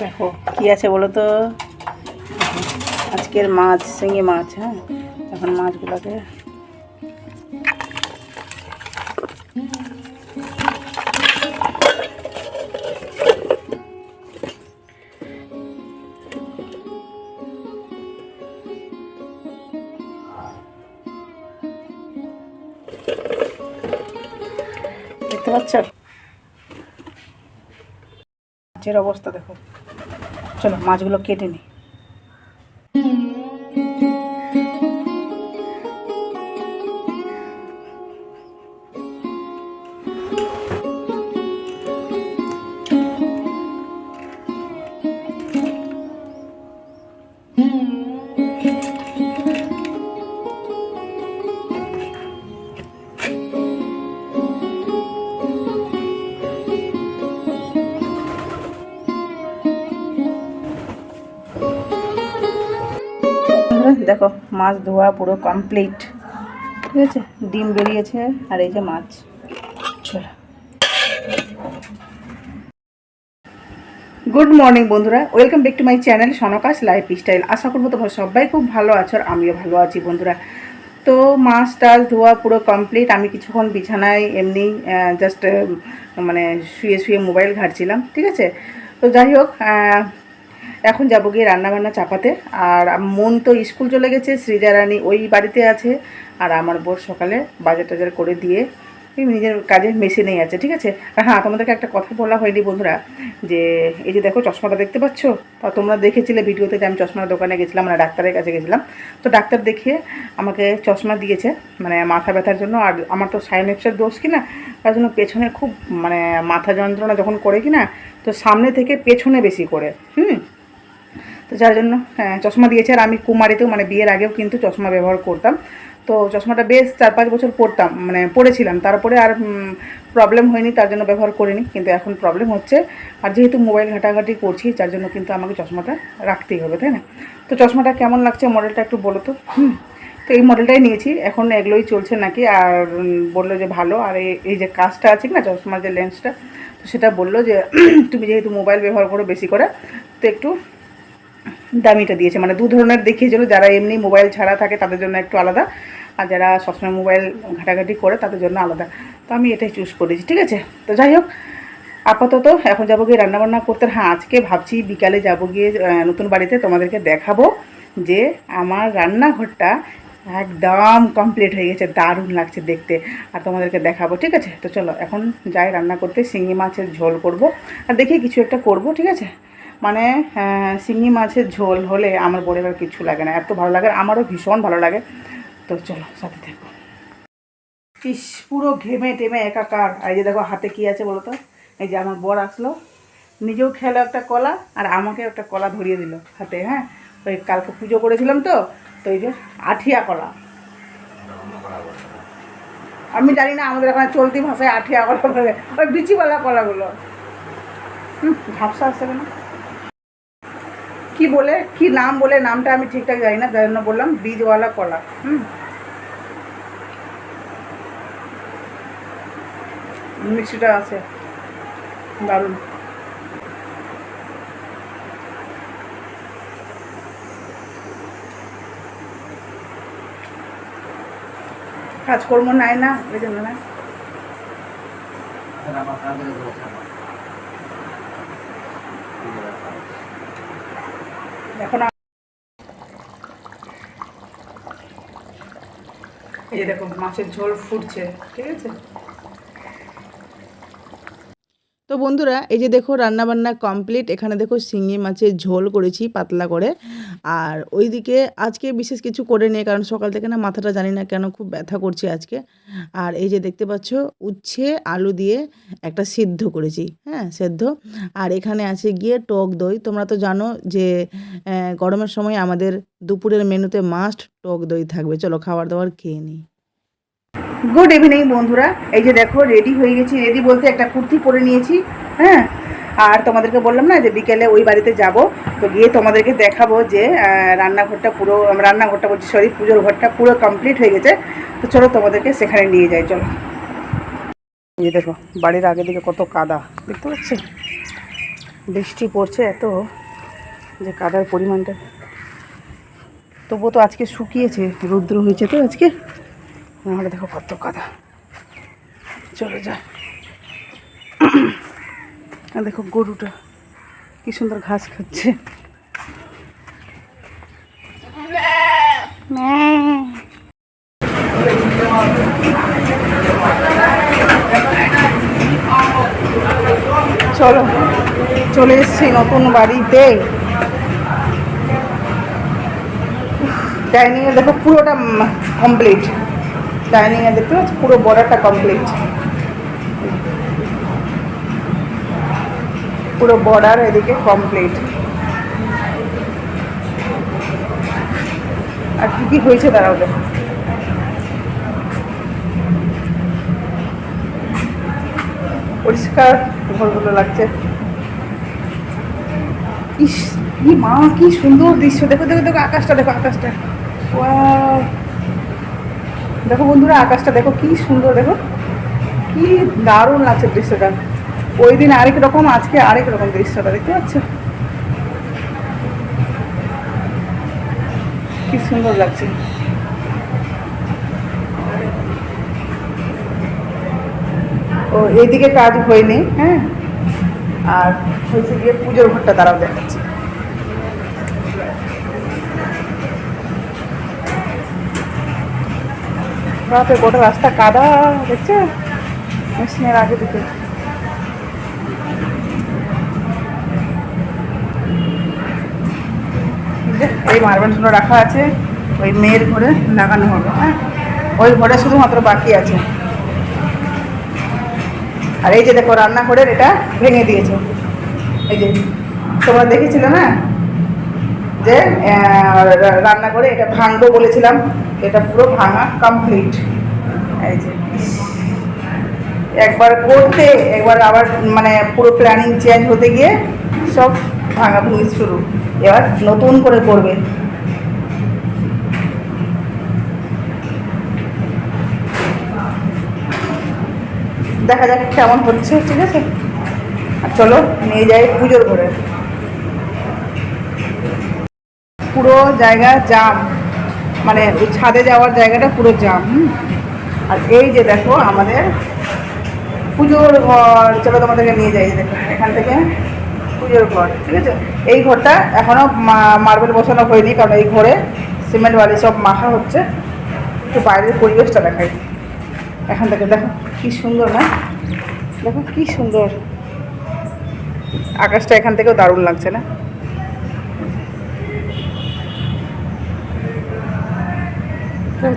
দেখো, কি আছে বলো তো? আজকের মাছ, শিঙি মাছ হ্যাঁ? এখন মাছগুলোকে দেখতে পাচ্ছ? মাছের অবস্থা দেখো। চলো মাছগুলো কেটে নিই মাছ ধোয়া পুরো কমপ্লিট ঠিক আছে? ডিম বেরিয়েছে, আর এই যে মাছ। চলো। গুড মর্নিং বন্ধুরা welcome back to my channel সনকাশ lifestyle আশা করব তোমরা সবাই খুব ভালো আছো আর আমিও ভালো আছি বন্ধুরা। তো মাছ টাছ ধোয়া পুরো কমপ্লিট আমি কিছুক্ষণ বিছানায় এমনি জাস্ট মানে শুয়ে শুয়ে মোবাইল ঘাটছিলাম, ঠিক আছে? তো যাই হোক এখন যাব গিয়ে রান্নাবান্না চাপাতে। আর মন তো স্কুল চলে গেছে সৃজা রানী ওই বাড়িতে আছে। আর আমার বোর সকালে বাজার টাজার করে দিয়ে নিজের কাজে মেশিনেই আছে, ঠিক আছে? আর হ্যাঁ তোমাদেরকে একটা কথা বলা হয়নি বন্ধুরা, যে এই যে দেখো চশমাটা দেখতে পাচ্ছ? তা তোমরা দেখেছিলে ভিডিওতে যে আমি চশমার দোকানে গেছিলাম মানে ডাক্তারের কাছে গেছিলাম। তো ডাক্তার দেখিয়ে আমাকে চশমা দিয়েছে মানে মাথা ব্যথার জন্য। আর আমার তো সাইনেপসের দোষ কিনা, তার জন্য পেছনে খুব মানে মাথা যন্ত্রণা যখন করে কিনা, তো সামনে থেকে পেছনে বেশি করে, হুম? তো যার জন্য হ্যাঁ, চশমা দিয়েছে। আর আমি কুমারিতেও মানে বিয়ের আগেও কিন্তু চশমা ব্যবহার করতাম। তো চশমাটা বেশ চার পাঁচ বছর পরতাম মানে পড়েছিলাম তারপরে আর প্রবলেম হয়নি তার জন্য ব্যবহার করিনি। কিন্তু এখন প্রবলেম হচ্ছে। আর যেহেতু মোবাইল ঘাটাঘাটি করছি যার জন্য কিন্তু আমাকে চশমাটা রাখতেই হবে তাই না? তো চশমাটা কেমন লাগছে মডেলটা একটু বলো তো? তো এই মডেলটাই নিয়েছি। এখন এগুলোই চলছে নাকি? আর বলল যে ভালো। আর এই যে কাজটা আছে না চশমার যে লেন্সটা তো সেটা বলল যে তুমি যেহেতু মোবাইল ব্যবহার করো বেশি করে তো একটু দামিটা দিয়েছে। মানে দু ধরনের দেখিয়েছিল যারা এমনি মোবাইল ছাড়া থাকে তাদের জন্য একটু আলাদা, আর যারা সবসময় মোবাইল ঘাটাঘাটি করে তাদের জন্য আলাদা। তো আমি এটাই চুজ করেছি, ঠিক আছে? তো যাই হোক, আপাতত এখন যাব গিয়ে রান্নাবান্না করতে। হ্যাঁ আজকে ভাবছি বিকালে যাব গিয়ে নতুন বাড়িতে তোমাদেরকে দেখাবো যে আমার রান্নাঘরটা একদম কমপ্লিট হয়ে গেছে, দারুণ লাগছে দেখতে। আর তোমাদেরকে দেখাবো, ঠিক আছে? তো চলো, এখন যাই রান্না করতে, শিঙি মাছের ঝোল করব। আর দেখি কিছু একটা করব, ঠিক আছে? মানে আহ, শিঙি মাছের ঝোল হলে আমার বড় এবার কিছু লাগে না। এত ভালো লাগে আমারও ভীষণ ভালো লাগে। তো চলো সাথে থাকো। ইস পুরো ঘেমে টেমে একাকার। আর এই যে দেখো হাতে কি আছে বলো তো? এই যে আমার বর আসলো। নিজেও খেলো একটা কলা আর আমাকে একটা কলা ধরিয়ে দিল হাতে হ্যাঁ? ওই কালকে পুজো করেছিলাম তো তো এই যে আঠিয়া কলা। আমি জানি না আমাদের এখানে চলতি ভাষায় আঠিয়া কলা বলে ওই বিচিওয়ালা কলাগুলো। হুম ঝাপসা আসছে কেন? কি বলে, কি নাম বলে, নামটা আমি ঠিকঠাক জানি না জন্য বললাম বীজওয়ালা কলা, হুম? মিষ্টিটা আছে, দারুণ। কাজকর্ম নাই না ওই জন্য না। এখন এই দেখো মাছের ঝোল ফুটছে ঠিক আছে? তো বন্ধুরা, এই যে দেখো রান্নাবান্না কমপ্লিট এখানে দেখো শিঙি মাছের ঝোল করেছি পাতলা করে। আর ওইদিকে আজকে বিশেষ কিছু করে নেই কারণ সকাল থেকে না মাথাটা জানি না কেন খুব ব্যথা করছে আজকে। আর এই যে দেখতে পাচ্ছ, উচ্ছে, আলু দিয়ে একটা সিদ্ধ করেছি হ্যাঁ সেদ্ধ। আর এখানে আছে গিয়ে টক দই। তোমরা তো জানো যে গরমের সময় আমাদের দুপুরের মেনুতে মাস্ট টক দই থাকবে। চলো খাবার দাবার খেয়ে নিই। গুড ইভিনিং বন্ধুরা। এই যে দেখো রেডি হয়ে গেছি রেডি বলতে একটা কুর্তি পরে নিয়েছি হ্যাঁ? আর তোমাদেরকে বললাম না যে বিকেলে ওই বাড়িতে যাব। তো গিয়ে তোমাদেরকে দেখাবো যে রান্নাঘরটা পুরো রান্নাঘরটা বলছি সরি পুজোর ঘরটা পুরো কমপ্লিট হয়ে গেছে। তো চলো তোমাদেরকে সেখানে নিয়ে যাই, চলো। এই দেখো, বাড়ির আগে দিকে কত কাদা, দেখতে পাচ্ছ? বৃষ্টি পড়ছে এত যে কাদার পরিমাণটা। তবুও তো আজকে শুকিয়েছে, রৌদ্র হয়েছে তো আজকে। নাহলে দেখো কত কাদা চলে যায় আর দেখো গরুটা, কি সুন্দর ঘাস খাচ্ছে। চলো, চলে এসছি নতুন বাড়িতে। ডাইনিংয়ে দেখো পুরোটা কমপ্লিট ডাইনিংয়ে দেখতে পাচ্ছি? পুরো বর্ডারটা কমপ্লিট পুরো বর্ডার এদিকে কমপ্লিট আর কি কি হয়েছে দেখো। পরিষ্কার ঘরগুলো লাগছে। ইস, কি মা, কি সুন্দর দৃশ্য। দেখো দেখো দেখো, আকাশটা দেখো, আকাশটা। Wow! দেখো বন্ধুরা, আকাশটা দেখো কি সুন্দর, দেখো কি দারুণ লাগছে দৃশ্যটা। ওই দিন আরেক রকম, আজকে আরেক রকম দৃশ্যটা, দেখতে পাচ্ছ? কি সুন্দর লাগছে। ও এইদিকে কাজ হয়নি হ্যাঁ? আর হয়েছে গিয়ে পুজোর ঘরটা তারাও দেখাচ্ছে। বাপরে গোটা রাস্তা কাদা, দেখছে? মেশিনের আগে দিকে এই মার্বেলগুলো রাখা আছে, ওই মেয়ের ঘরে লাগানো হবে হ্যাঁ? ওই ঘরে শুধুমাত্র বাকি আছে। আর এই যে দেখো, রান্নাঘরের এটা ভেঙে দিয়েছে। এই যে, তোমরা দেখেছিলে না? যে রান্না করে এটা ভাঙবো বলেছিলাম, এটা পুরো ভাঙা কমপ্লিট এই যে, একবার করতে, একবার আবার মানে পুরো প্ল্যানিং চেঞ্জ হতে গিয়ে সব ভাঙা ভুঙি শুরু। এবার নতুন করে করবে। দেখা যাক কেমন হচ্ছে, ঠিক আছে? চলো, নিয়ে যাই পুজোর ঘরে। পুরো জায়গা জাম। মানে ওই ছাদে যাওয়ার জায়গাটা পুরো জাম। আর এই যে দেখো আমাদের পুজোর ঘর, চলো তোমাদেরকে নিয়ে যাই দেখো, এখান থেকে পুজোর ঘর, ঠিক আছে? এই ঘরটা এখনও মার্বেল বসানো হয়নি, কারণ এই ঘরে সিমেন্ট বালি সব মাখা হচ্ছে। একটু বাইরের পরিবেশটা দেখাই। এখান থেকে দেখো, কি সুন্দর, না? দেখো, কি সুন্দর। আকাশটা এখান থেকেও দারুণ লাগছে, না?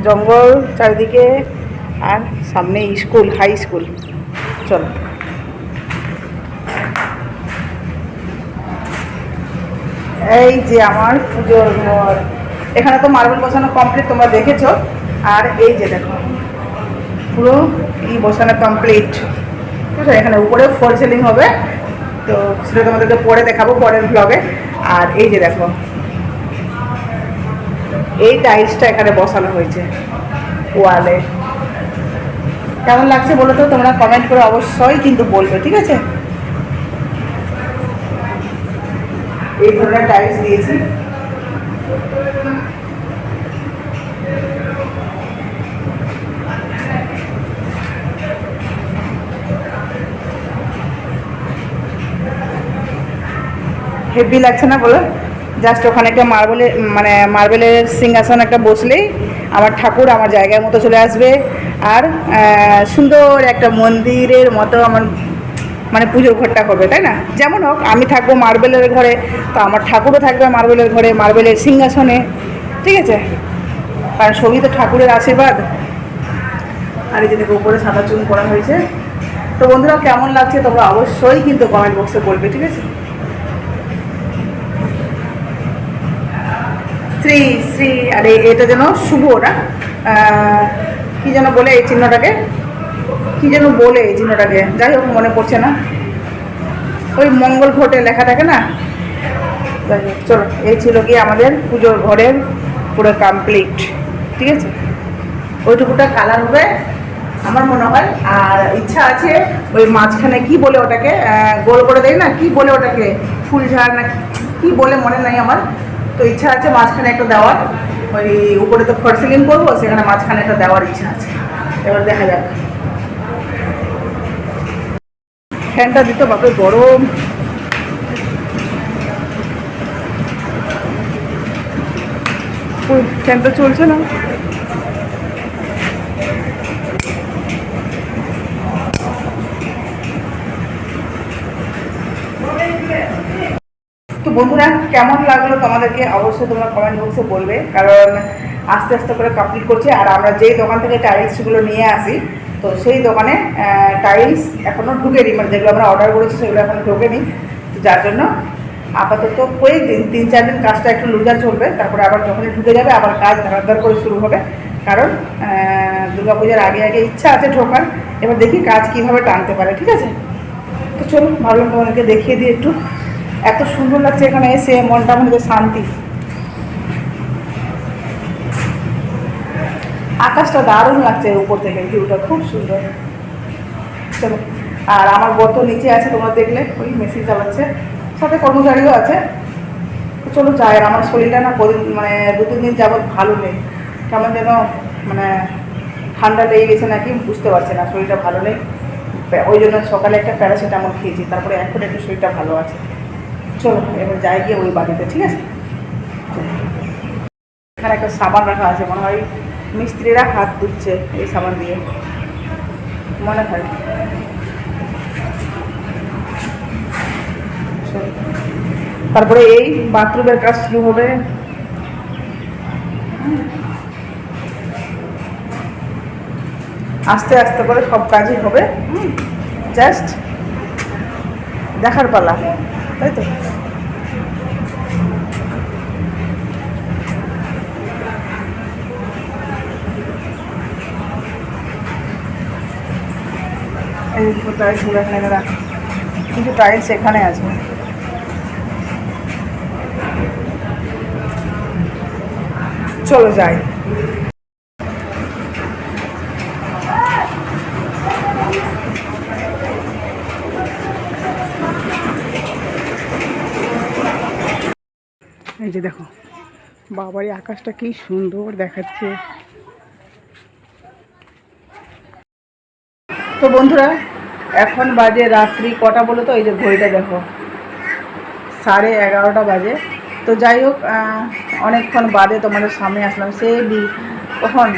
জঙ্গল চারিদিকে আর সামনে স্কুল হাই স্কুল চলো। এই যে আমার পুজোর ঘর। এখানে তো মার্বেল বসানো কমপ্লিট তোমরা দেখেছ। আর এই যে দেখো, পুরো এই বসানো কমপ্লিট ঠিক আছে, এখানে উপরে ফল সেলিং হবে। তো সেটা তোমাদেরকে পরে দেখাবো পরের ব্লগে আর এই যে দেখো এই টাইলসটা এখানে বসানো হয়েছে ওয়ালে কেমন লাগছে বলো তো? তোমরা কমেন্ট করে অবশ্যই কিন্তু বলবে, ঠিক আছে? এই ধরনের টাইলস দিয়েছি। হেভি লাগছে না বলো? জাস্ট ওখানে একটা মার্বেলের মানে মার্বেলের সিংহাসন একটা বসলেই আমার ঠাকুর আমার জায়গার মতো চলে আসবে। আর সুন্দর একটা মন্দিরের মতো আমার মানে পুজোর ঘরটা হবে, তাই না? যেমন হোক, আমি থাকব মার্বেলের ঘরে, তো আমার ঠাকুরও থাকবে মার্বেলের ঘরে, মার্বেলের সিংহাসনে, ঠিক আছে? কারণ সবই তো ঠাকুরের আশীর্বাদ। আর এই যে দেখো, উপরে সাদা চুন করা হয়েছে। তো বন্ধুরা, কেমন লাগছে তোমরা অবশ্যই কিন্তু কমেন্ট বক্সে বলবে, ঠিক আছে? শ্রী শ্রী, আরে এটা যেন শুভ না কি যেন বলে এই চিহ্নটাকে? কি যেন বলে এই চিহ্নটাকে? যাই হোক, মনে পড়ছে না। ওই মঙ্গল ঘটে লেখা থাকে না? চলো, এই ছিল কি আমাদের পুজোর ঘরের পুরো কমপ্লিট ঠিক আছে? ওইটুকুটা কালার হবে আমার মনে হয়, আর ইচ্ছা আছে ওই মাঝখানে কি বলে ওটাকে গোল করে দেয় না? কি বলে ওটাকে? ফুলঝাড় না কি বলে মনে নাই আমার। তো ইচ্ছা আছে মাঝখানে একটা দেওয়ার। ওই উপরে তো ফর সিলিং করব, সেখানে মাঝখানে একটা দেওয়ার ইচ্ছা আছে। এবার দেখা যাক। ফ্যানটা দিতে বাপরে গরম। ফ্যান ফ্যানটা চলছে না। তো বন্ধুরা, কেমন লাগল তোমাদেরকে? অবশ্যই তোমরা কমেন্ট বক্সে বলবে, কারণ আস্তে আস্তে করে কমপ্লিট করছে। আর আমরা যেই দোকান থেকে টাইলসগুলো নিয়ে আসি, তো সেই দোকানে টাইলস এখনও ঢুকেনি। মানে যেগুলো আমরা অর্ডার করেছি, সেগুলো এখনও ঢোকেনি। তো যার জন্য আপাতত কয়েকদিন, তিন চার দিন কাজটা একটু লুজার চলবে। তারপরে আবার যখনই ঢুকে যাবে, আবার কাজ ধারাধার করে শুরু হবে। কারণ দুর্গা পূজার আগে আগে ইচ্ছা আছে ঢোকার। এবার দেখি কাজ কীভাবে টানতে পারে, ঠিক আছে? তো চলো ভাবলাম তোমাদেরকে দেখিয়ে দিই একটু। এত সুন্দর লাগছে এখানে এসে, মনটা মনে শান্তি। আকাশটা দারুণ লাগছে উপর থেকে ভিউটা খুব সুন্দর। চলো, আর আমার বর তো নিচে আছে, তোমরা দেখলে, ওই মেশিন চালাচ্ছে সাথে কর্মচারীও আছে। চলো যাই, আর আমার শরীরটা না কদিন মানে দু, তিন দিন যাবৎ ভালো নেই। কেমন যেন মানে ঠান্ডা লেগে গেছে নাকি, বুঝতে পারছি না, শরীরটা ভালো নেই। ওই জন্য সকালে একটা প্যারাসিটামল খেয়েছি, তারপরে এখন একটু শরীরটা ভালো আছে। চলো, এবার যাই গিয়ে ওই বাড়িতে, ঠিক আছে? এখানে একটা সাবান রাখা আছে, মনে হয় মিস্ত্রিরা হাত ধুচ্ছে এই সাবান দিয়ে। মনে হয়। তারপরে এই বাথরুমের কাজ শুরু হবে। আস্তে আস্তে করে সব কাজই হবে জাস্ট দেখার পালা। তাই তো? কিছু টাইলস এখানে আছে। চলো যাই। এই যে দেখো বাবারই আকাশটা কি সুন্দর দেখাচ্ছে। তো বন্ধুরা, এখন বাজে রাত্রি কটা বলো তো? এই যে ঘড়িটা দেখো, সাড়ে এগারোটা বাজে। তো যাই হোক অনেকক্ষণ বাদে তোমাদের সামনে আসলাম। সে কখন?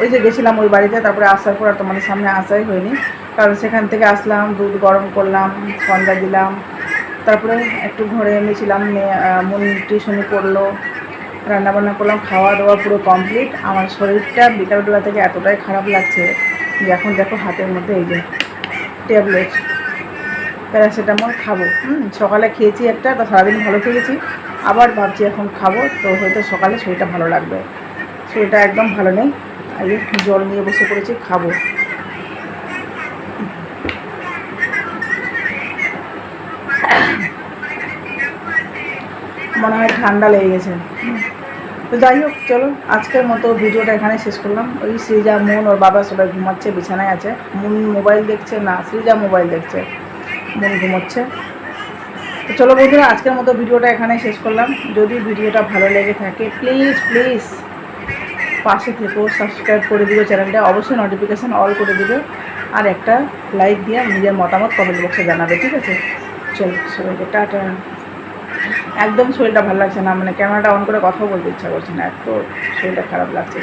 ওই যে গেছিলাম ওই বাড়িতে, তারপরে আসার পর আর তোমাদের সামনে আসাই হয়নি। কারণ সেখান থেকে আসলাম, দুধ গরম করলাম, সন্ধ্যা দিলাম। তারপরে একটু ঘরে এনেছিলাম মন টিউশনি করল রান্নাবান্না করলাম খাওয়া দাওয়া পুরো কমপ্লিট আমার শরীরটা বিকালবেলা থেকে এতটাই খারাপ লাগছে যে এখন দেখো হাতের মধ্যে এই যে ট্যাবলেট প্যারাসিটামল খাব। হুম, সকালে খেয়েছি একটা, তো সারাদিন ভালো খেয়েছি। আবার ভাবছি এখন খাব, তো হয়তো সকালে শরীরটা ভালো লাগবে। শরীরটা একদম ভালো নেই জল নিয়ে বসে পড়েছি, খাব। মনে হয় ঠান্ডা লেগে গেছে। তো যাই হোক, চলো, আজকের মতো ভিডিওটা এখানে শেষ করলাম। ওই শ্রীজা মন, ওর বাবা সবাই ঘুমাচ্ছে, বিছানায় আছে। মন মোবাইল দেখছে, না শ্রীজা মোবাইল দেখছে। মন ঘুমোচ্ছে। তো চলো বন্ধুরা, আজকের মতো ভিডিওটা এখানে শেষ করলাম। যদি ভিডিওটা ভালো লেগে থাকে প্লিজ প্লিজ পাশে থেকেও সাবস্ক্রাইব করে দিবে চ্যানেলটা। অবশ্যই নোটিফিকেশান অল করে দিবে। আর একটা লাইক দিয়ে নিজের মতামত কমেন্ট বক্সে জানাবে, ঠিক আছে? চলো, সবাইকে টাটা। একদম শরীরটা ভালো লাগছে না মানে ক্যামেরাটা অন করে কথা বলতে ইচ্ছা করছে না, এত শরীরটা খারাপ লাগছে